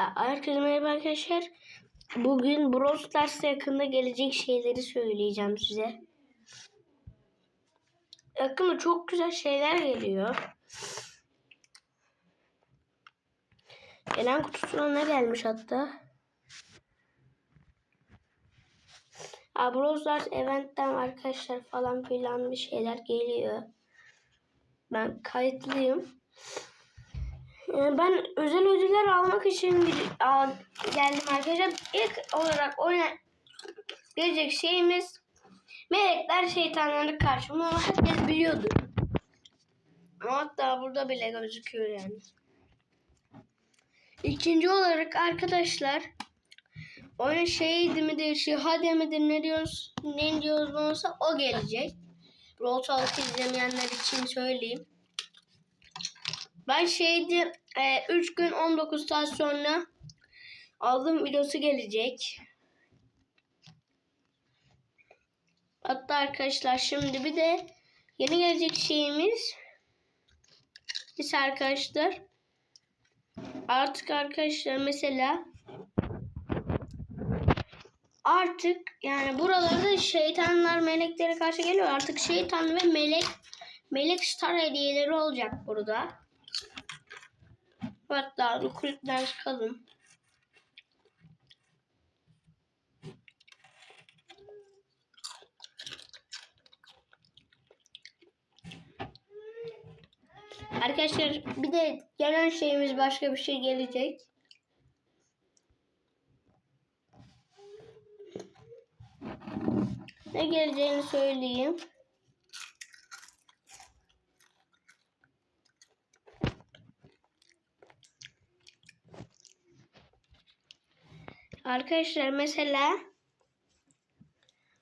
Herkese merhaba arkadaşlar. Bugün Brawl Stars'a yakında gelecek şeyleri söyleyeceğim size. Yakında çok güzel şeyler geliyor. Gelen kutusuna ne gelmiş hatta? Ha, Brawl Stars eventten arkadaşlar falan filan bir şeyler geliyor. Ben kayıtlıyım. Ee, Ben özel ödüller almak için geldim arkadaşlar. İlk olarak oyuna gelecek şeyimiz melekler şeytanlara karşı. Bunu herkes biliyordur. Ama hatta burada bile gözüküyor yani. İkinci olarak arkadaşlar oyun şeydi midir, şihade midir ne diyoruz, ne diyoruz olsa o gelecek. Brawl Talk izlemeyenler için söyleyeyim. Ben şeydi 3 gün 19 saat sonra aldığım videosu gelecek. Hatta arkadaşlar şimdi bir de yeni gelecek şeyimiz ise arkadaşlar artık arkadaşlar mesela artık yani buralarda şeytanlar meleklere karşı geliyor. Artık şeytan ve melek melek star hediyeleri olacak burada. Hatta kulüpten çıkalım. Arkadaşlar bir de gelen şeyimiz başka bir şey gelecek. Ne geleceğini söyleyeyim. Arkadaşlar mesela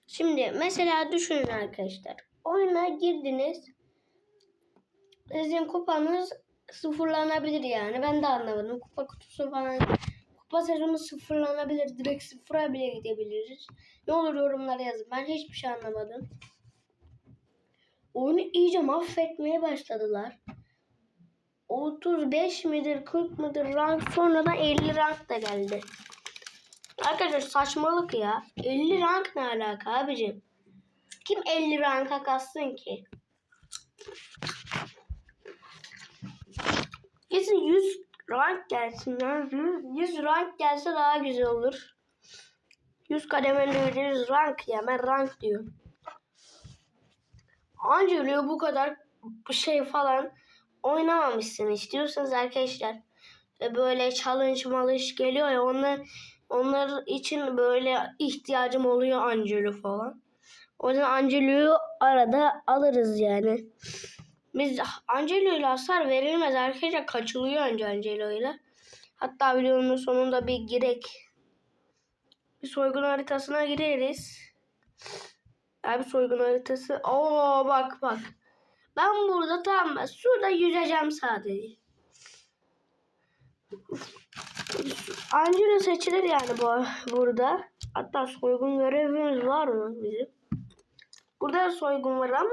şimdi mesela düşünün arkadaşlar. Oyuna girdiniz. Sizin kupanız sıfırlanabilir yani. Ben de anlamadım. Kupa kutusu falan kupa sezonu sıfırlanabilir. Direkt sıfıra bile gidebiliriz. Ne olur yorumlara yazın. Ben hiçbir şey anlamadım. Oyunu iyice mahvetmeye başladılar. 35 midir 40 mıdır rank sonradan 50 rank da geldi. Arkadaşlar saçmalık ya. 50 rank ne alaka abicim? Kim 50 ranka kassın ki? Kesin 100 rank gelsin ya. 100, 100 rank gelse daha güzel olur. 100 kademeli 100 rank ya. Ben rank diyorum. Angelio bu kadar şey falan oynamamışsın istiyorsanız arkadaşlar e, böyle challenge malış geliyor ya onlar onlar için böyle ihtiyacım oluyor Angelo falan. O yüzden Angelo'yu arada alırız yani. Biz Angelo ile hasar verilmez arkadaşlar kaçılıyor önce Angelo ile. Hatta videonun sonunda bir girek. Bir soygun haritasına gireriz. Abi soygun haritası. Oo bak bak. Ben burada ben şurada yüzeceğim sadece. Angelo seçilir yani bu burada. Hatta soygun görevimiz var mı bizim? Burada da soygun var ama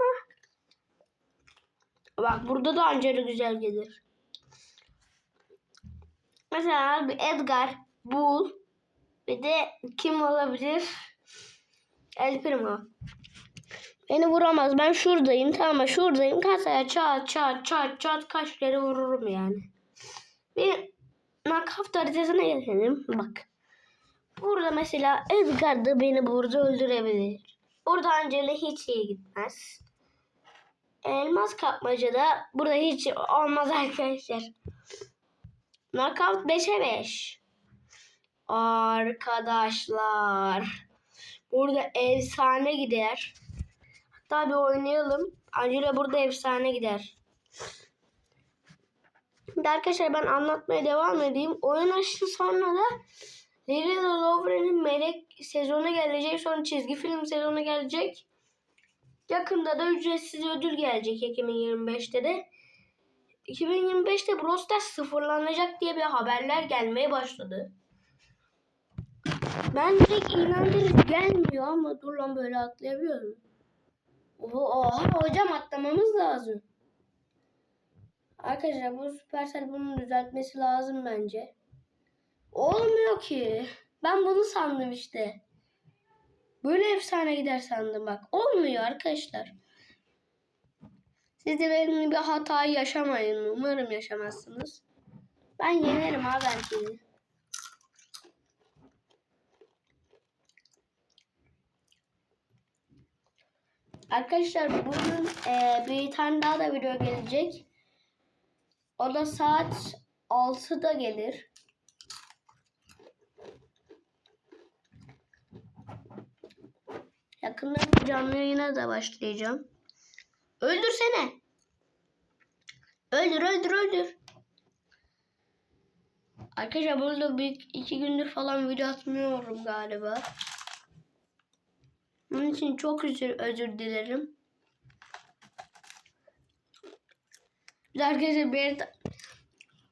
bak burada da Angelo güzel gelir. Mesela bir Edgar, Bull bir de kim olabilir? El Primo. Beni vuramaz. Ben şuradayım. Tamam şuradayım. Kasaya çat çat çat çat kaç kere vururum yani. Bir knockout haritasına gelelim. Bak. Burada mesela Edgar da beni burada öldürebilir. Burada Angela hiç iyi gitmez. Elmas kapmacada burada hiç olmaz arkadaşlar. Knockout 5'e 5. Arkadaşlar. Burada efsane gider. Hatta bir oynayalım. Angela burada efsane gider. Şimdi arkadaşlar ben anlatmaya devam edeyim. Oyun açtı sonra da Lily Love'nin Melek sezonu gelecek. Sonra çizgi film sezonu gelecek. Yakında da ücretsiz ödül gelecek 2025'te de. 2025'te Brawl sıfırlanacak diye bir haberler gelmeye başladı. Ben direkt inandırıcı gelmiyor ama dur lan böyle atlayabiliyorum. Oha hocam atlamamız lazım. Arkadaşlar bu Supercell bunu düzeltmesi lazım bence. Olmuyor ki. Ben bunu sandım işte. Böyle efsane gider sandım bak. Olmuyor arkadaşlar. Siz de benim gibi hatayı yaşamayın. Umarım yaşamazsınız. Ben yenerim ha belki. Arkadaşlar bugün e, bir tane daha da video gelecek. O da saat 6'da gelir. Yakında canlı yayına da başlayacağım. Öldürsene. Öldür öldür öldür. Arkadaşlar burada bir iki gündür falan video atmıyorum galiba. Bunun için çok özür, özür dilerim. Arkadaşlar Berat,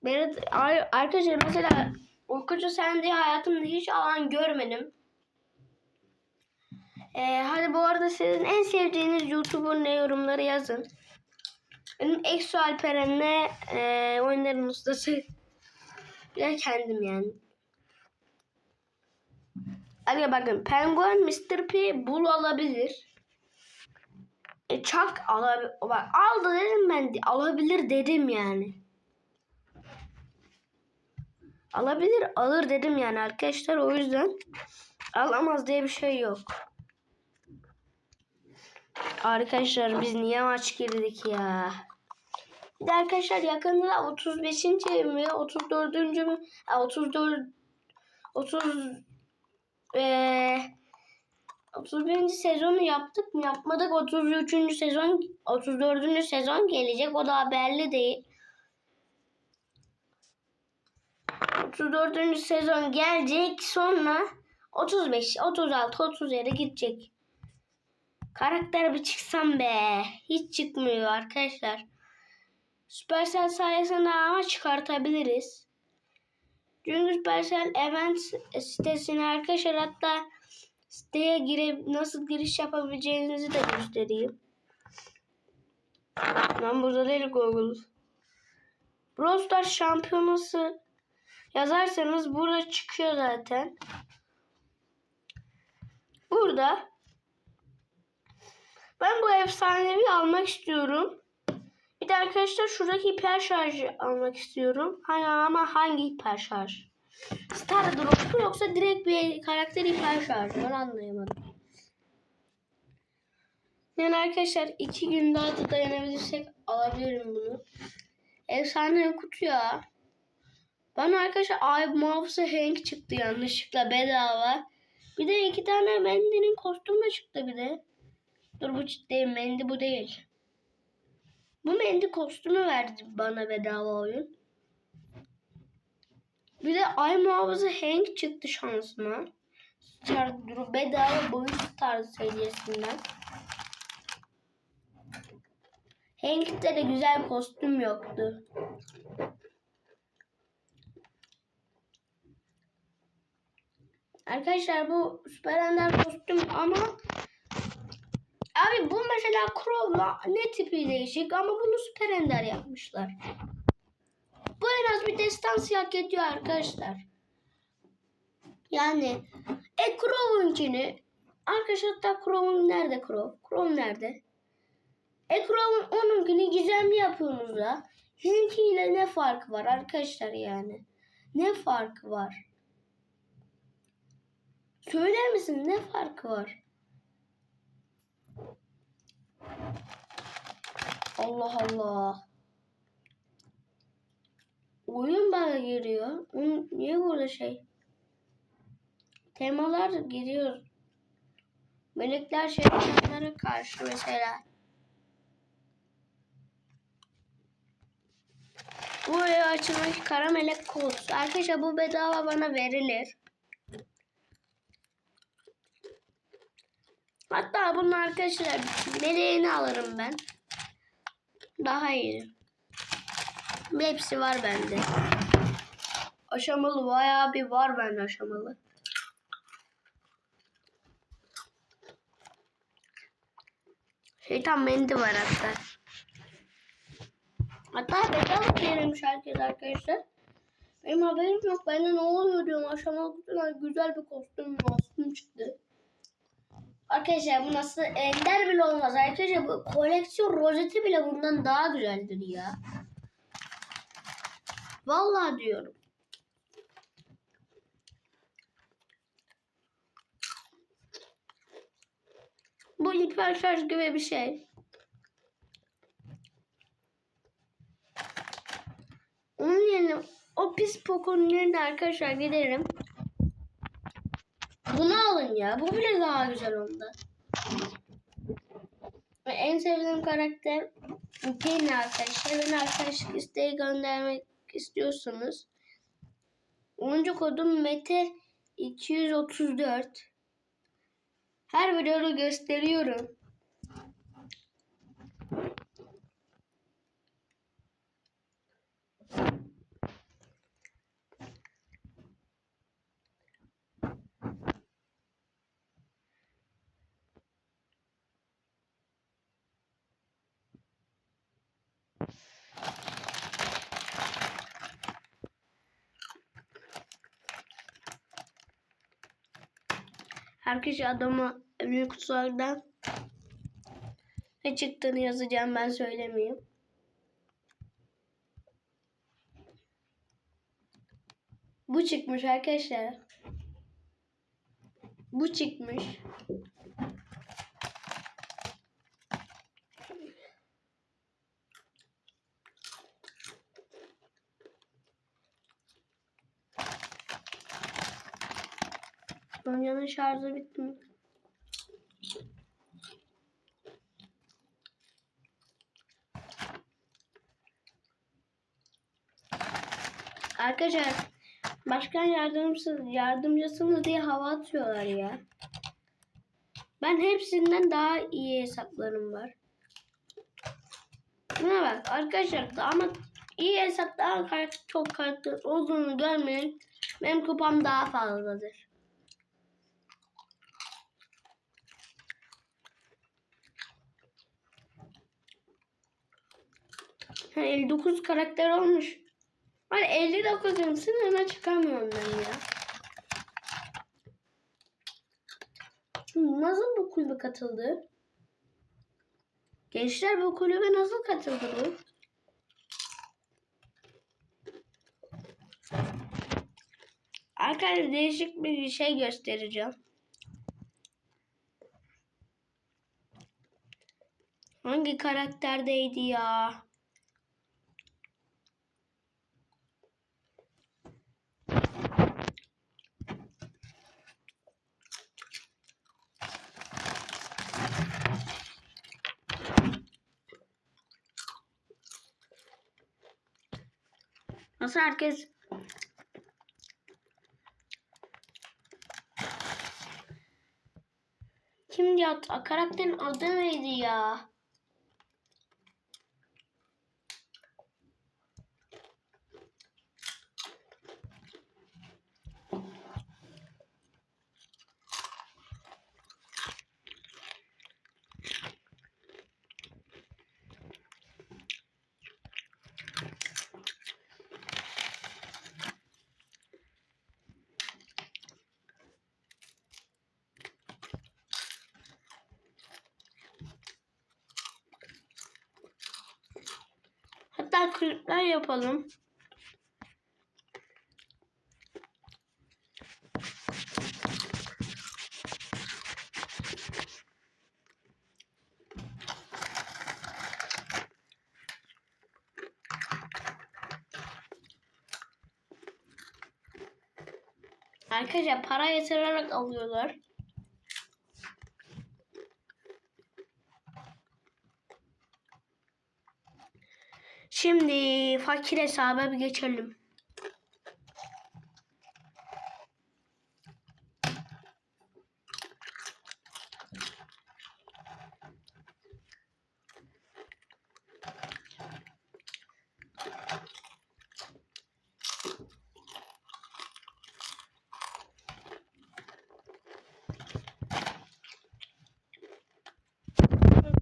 Berat ar- arkadaşlar mesela Okuyucu sen diye hayatımda hiç alan görmedim. Ee, hadi bu arada sizin en sevdiğiniz YouTuber ne yorumları yazın. Benim Exo Alperen'le e, oyunların ustası. Bir kendim yani. Hadi bakın Penguin Mr. P Bull alabilir. E, Chuck alabilir. Bak aldı dedim ben. Alabilir dedim yani. Alabilir alır dedim yani arkadaşlar. O yüzden alamaz diye bir şey yok. Arkadaşlar biz niye maç girdik ya? Bir de arkadaşlar yakında 35. mi 34. mü? Ha, 34 30 eee 31. sezonu yaptık mı? Yapmadık. 33. sezon 34. sezon gelecek. O da belli değil. 34. sezon gelecek. Sonra 35, 36, 37 gidecek. Karakter bir çıksam be. Hiç çıkmıyor arkadaşlar. Supercell sayesinde ama çıkartabiliriz. Çünkü Supercell event sitesine arkadaşlar hatta siteye girip nasıl giriş yapabileceğinizi de göstereyim. Ben burada değil Google. Brawl Stars şampiyonası yazarsanız burada çıkıyor zaten. Burada ben bu efsanevi almak istiyorum. Bir de arkadaşlar şuradaki hiper şarjı almak istiyorum. Hani ama hangi hiper şarj? Star Drop mu yoksa direkt bir karakter hiper şarjı? Ben anlayamadım. Yani arkadaşlar iki gün daha da dayanabilirsek alabilirim bunu. Efsane kutu ya. Bana arkadaşlar ay muhafızı Hank çıktı yanlışlıkla bedava. Bir de iki tane Mendy'nin kostümü çıktı bir de. Dur bu değil Mendy bu değil. Bu Mendy kostümü verdi bana bedava oyun. Bir de ay muhafızı Hank çıktı şansıma. Star, bedava boyut Star serisinden. Hank'te de güzel kostüm yoktu. Arkadaşlar bu Süper Ender kostüm ama Abi bu mesela Crow'la ne tipi değişik ama bunu Süper Ender yapmışlar. Bu en az bir destansı hak ediyor arkadaşlar. Yani e Crow'unkini arkadaşlar hatta Crow'un nerede Crow? Crow nerede? E Crow'un onunkini gizemli yapıyorsunuz da. Hinki ile ne farkı var arkadaşlar yani? Ne farkı var? Söyler misin ne farkı var? Allah Allah. Oyun bana giriyor. Niye burada şey? Temalar giriyor. Melekler şeytanlara karşı mesela. Bu evi açılmış kara melek kodusu. Arkadaşlar bu bedava bana verilir. Hatta bunun arkadaşlar meleğini alırım ben. Daha iyi. Hepsi var bende. Aşamalı bayağı bir var bende aşamalı. Şeytan mendi var hatta. Hatta bedava verilmiş herkes arkadaşlar. Benim haberim yok. Ben de ne oluyor diyorum. Aşamalı kutudan güzel bir kostüm kostüm çıktı. Arkadaşlar bu nasıl ender bile olmaz. Arkadaşlar bu koleksiyon rozeti bile bundan daha güzeldir ya. Vallahi diyorum. Bu hiper şarj gibi bir şey. Onun yerine o pis Poco'nun yerine arkadaşlar giderim. Bunu alın ya. Bu bile daha güzel oldu. En sevdiğim karakter Penny arkadaşlar. Ben arkadaşlık isteği göndermek istiyorsanız oyuncu kodum Mete 234 her videoda gösteriyorum. Herkes adama büyük kutulardan ne çıktığını yazacağım ben söylemeyeyim. Bu çıkmış arkadaşlar. Bu çıkmış. Goncanın şarjı bitti mi? Arkadaşlar başkan yardımcısı, yardımcısınız diye hava atıyorlar ya. Ben hepsinden daha iyi hesaplarım var. Buna bak arkadaşlar ama iyi hesap daha kar- çok karakter olduğunu görmeyin. Benim kupam daha fazladır. Ha, 59 karakter olmuş. Hani 59'un sınırına çıkamıyorum ben ya. Nasıl bu kulübe katıldı? Gençler bu kulübe nasıl katıldı bu? Arkadaşlar değişik bir şey göstereceğim. Hangi karakterdeydi ya? Nasıl herkes Kim ya? Karakterin adı neydi ya? Hatta klipler yapalım. Arkadaşlar para yatırarak alıyorlar. Şimdi fakir hesaba bir geçelim.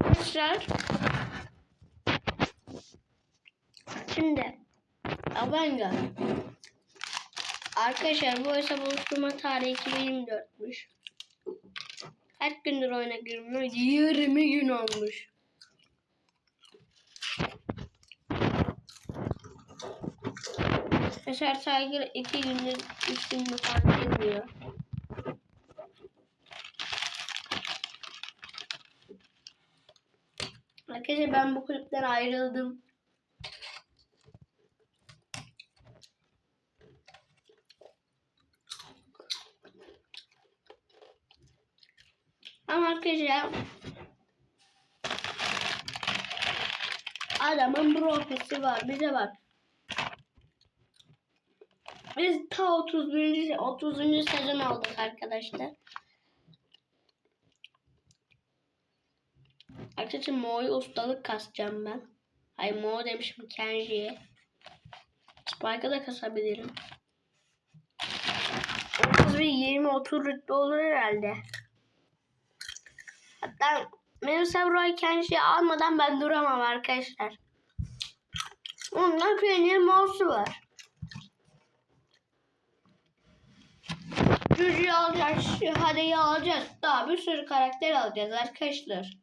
Arkadaşlar Avenger Arkadaşlar bu hesap oluşturma tarihi 2024'müş. Kaç gündür oyuna girmiyor? 20 gün olmuş. Yaşar Saygır 2 gündür 3 gündür falan girmiyor. Arkadaşlar ben bu kulüpten ayrıldım. Ama arkadaşlar adamın profesi var. Bize bak. Biz ta 31. 30. sezon aldık arkadaşlar. Arkadaşlar Mo'yu ustalık kasacağım ben. Ay Mo demişim Kenji'ye. Spike'a da kasabilirim. 31, 20, 30 rütbe olur herhalde. Hatta Medusa Roy Kenji'yi almadan ben duramam arkadaşlar. Ondan peynir mouse'u var. Cücü'yü alacağız, Hade'yi alacağız. Daha bir sürü karakter alacağız arkadaşlar.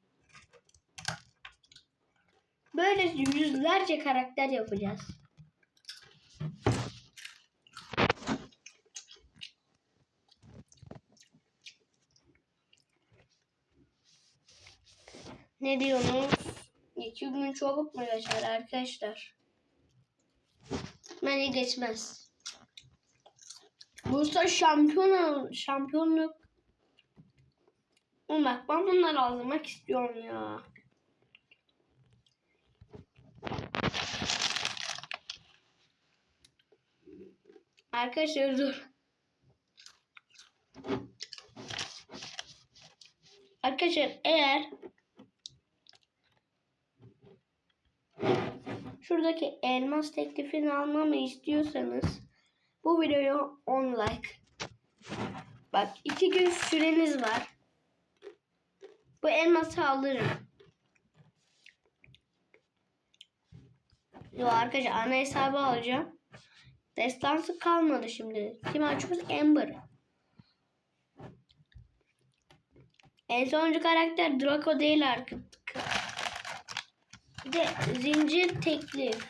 Böyle yüzlerce karakter yapacağız. Ne diyorsunuz? İki gün çabuk mu geçer arkadaşlar? Bence geçmez. Bursa şampiyon şampiyonluk. Bak ben bunları almak istiyorum ya. Arkadaşlar dur. Arkadaşlar eğer şuradaki elmas teklifini almamı istiyorsanız bu videoya 10 like. Bak iki gün süreniz var. Bu elması alırım. Yo arkadaşlar ana hesabı alacağım. Destansı kalmadı şimdi. Kim açıyoruz? Amber. En sonuncu karakter Draco değil artık. Bir de zincir teklif.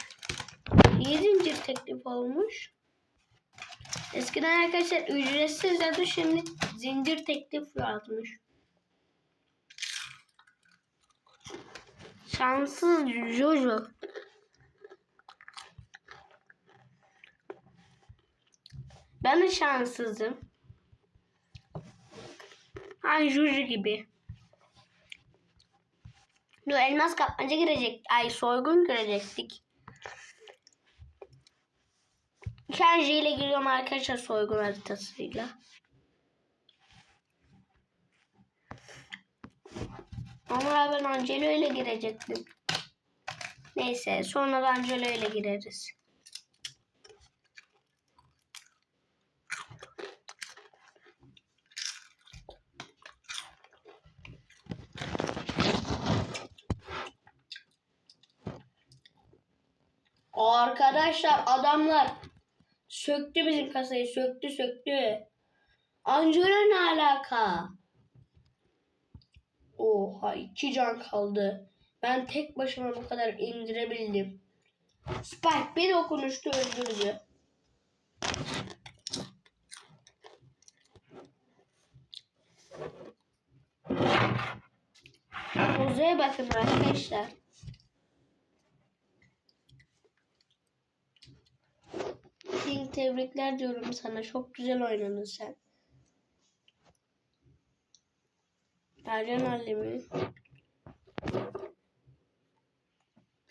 Niye zincir teklif olmuş? Eskiden arkadaşlar ücretsiz adı şimdi zincir teklif yazmış. Şanssız Jojo. Ben de şanssızım. Ay Jojo gibi. Yo, elmas kapmaca girecek. Ay soygun girecektik. Kenji ile giriyorum arkadaşlar soygun haritasıyla. Ama ben Angelo ile girecektim. Neyse sonra Angelo ile gireriz. Arkadaşlar adamlar söktü bizim kasayı söktü söktü. Angela ne alaka? Oha iki can kaldı. Ben tek başıma bu kadar indirebildim. Spike bir dokunuştu öldürdü. Oza'ya bakın arkadaşlar. King tebrikler diyorum sana. Çok güzel oynadın sen. Ercan Alemi.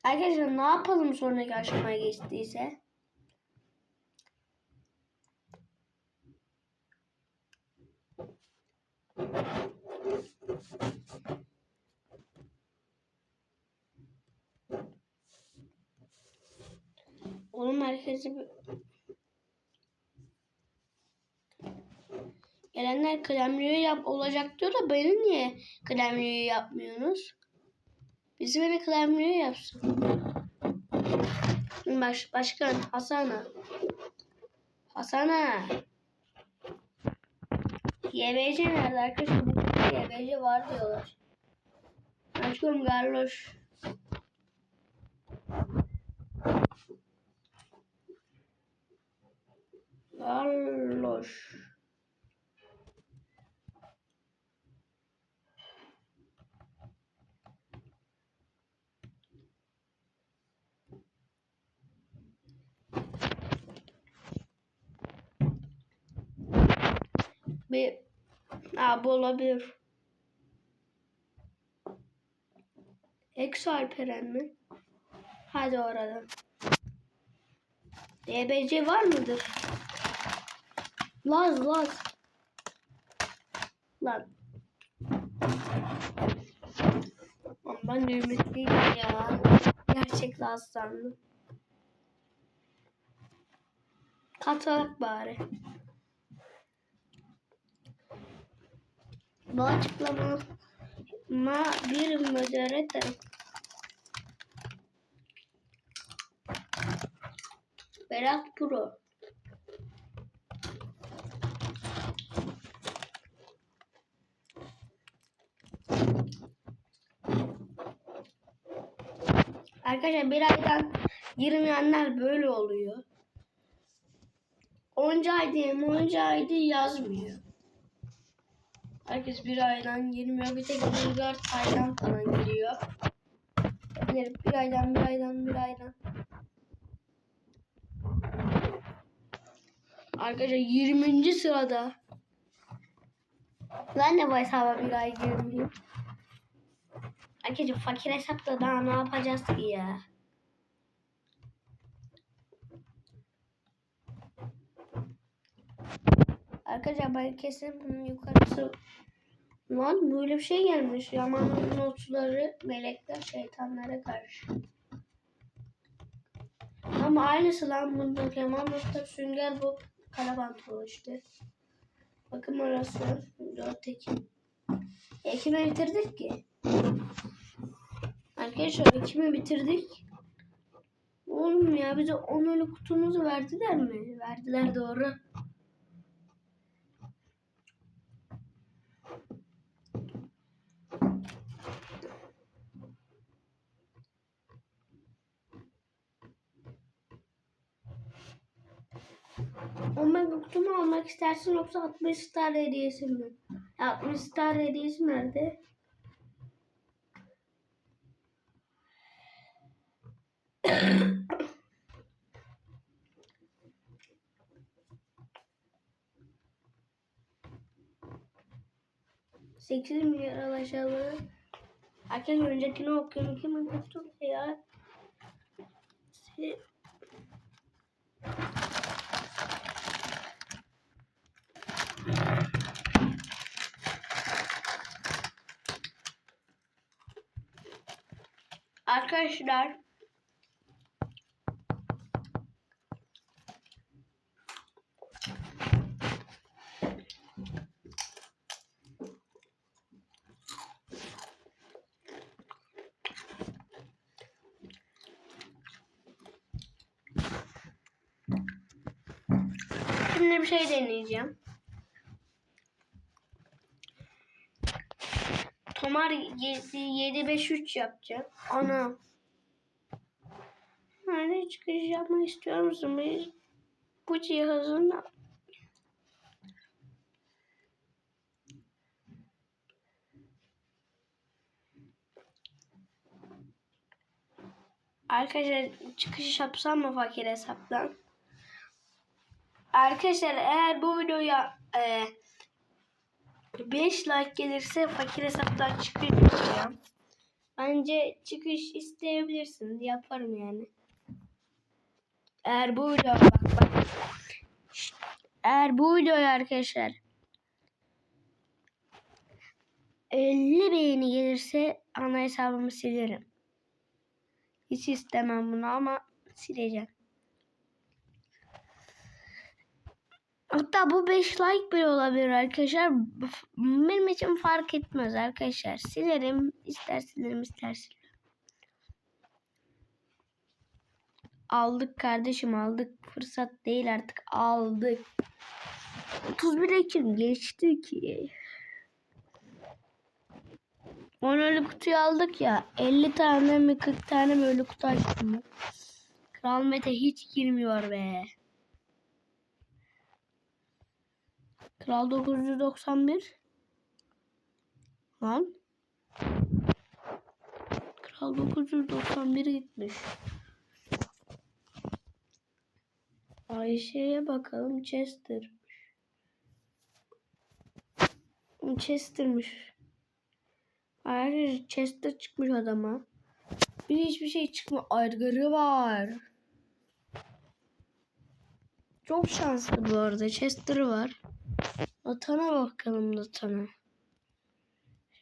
Arkadaşlar ne yapalım sonraki aşamaya geçtiyse? Oğlum herkesi Gelenler klemliği yap olacak diyor da beni niye klemliği yapmıyorsunuz? Bizi beni klemliği yapsın. Baş, başkan Hasan'a. Hasan'a. YBC nerede arkadaşlar? YBC var diyorlar. Aşkım. Garloş. Bir Aa, bu olabilir. Eksi Alperen mi? Hadi oradan. DBC var mıdır? Laz Laz. Lan. Lan Ben de ümitliyim ya. Gerçek Laz sandım. Katalak bari. Bu açıklama ma bir moderator Berat Pro Arkadaşlar bir aydan girmeyenler böyle oluyor. Onca ay diyeyim, onca ay diye yazmıyor. Herkes bir aydan girmiyor. Bir tek 24 aydan falan giriyor. Bir, bir aydan, bir aydan, bir aydan. Arkadaşlar 20. sırada. Ben de bu hesaba bir ay girmeyeyim. Arkadaşlar fakir hesapta daha ne yapacağız ki ya? Arkadaşlar ben kesin bunun yukarısı Lan böyle bir şey gelmiş. Yaman'ın notları melekler şeytanlara karşı. Ama aynısı lan bunda Yaman notlar sünger bu kalabantolu işte. Bakın orası 4 Ekim. Ekim'i bitirdik ki. Arkadaşlar Ekim'i bitirdik. Oğlum ya bize 10 ölü kutumuzu verdiler mi? Verdiler doğru. Omega kutumu almak istersin yoksa 60 star hediyesi mi? 60 star hediyesi nerede? Sekiz milyar alaşağı. Herkes öncekini okuyorum. Kimin kutu ya? Se- Arkadaşlar Şimdi bir şey deneyeceğim. Tomar 753 yapacağım. Ana. Hani çıkış yapmak istiyor musun? Bu cihazın Arkadaşlar çıkış yapsam mı fakir hesaptan? Arkadaşlar eğer bu videoya e, 5 like gelirse fakir hesaptan çıkış yapacağım. Bence çıkış isteyebilirsiniz. Yaparım yani. Eğer bu video bak bak. Eğer bu videoya arkadaşlar 50 beğeni gelirse ana hesabımı silerim. Hiç istemem bunu ama sileceğim. Hatta bu 5 like bile olabilir arkadaşlar. Benim için fark etmez arkadaşlar. Silerim. ister silerim ister silerim. Aldık kardeşim aldık. Fırsat değil artık aldık. 31 Ekim geçti ki. 10 ölü kutuyu aldık ya. 50 tane mi 40 tane mi ölü kutu açtım. Kral Mete hiç girmiyor be. Kral 991. Lan. Kral 991 gitmiş. Ayşe'ye bakalım Chester. Chester'mış. Ayrıca Chester çıkmış adama. Bir hiçbir şey çıkmıyor. Aygırı var. Çok şanslı bu arada. Chester var. Nathan'a bakalım Nathan'a.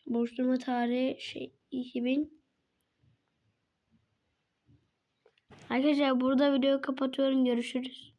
Boşlama tarihi şey 2000 Arkadaşlar burada videoyu kapatıyorum. Görüşürüz.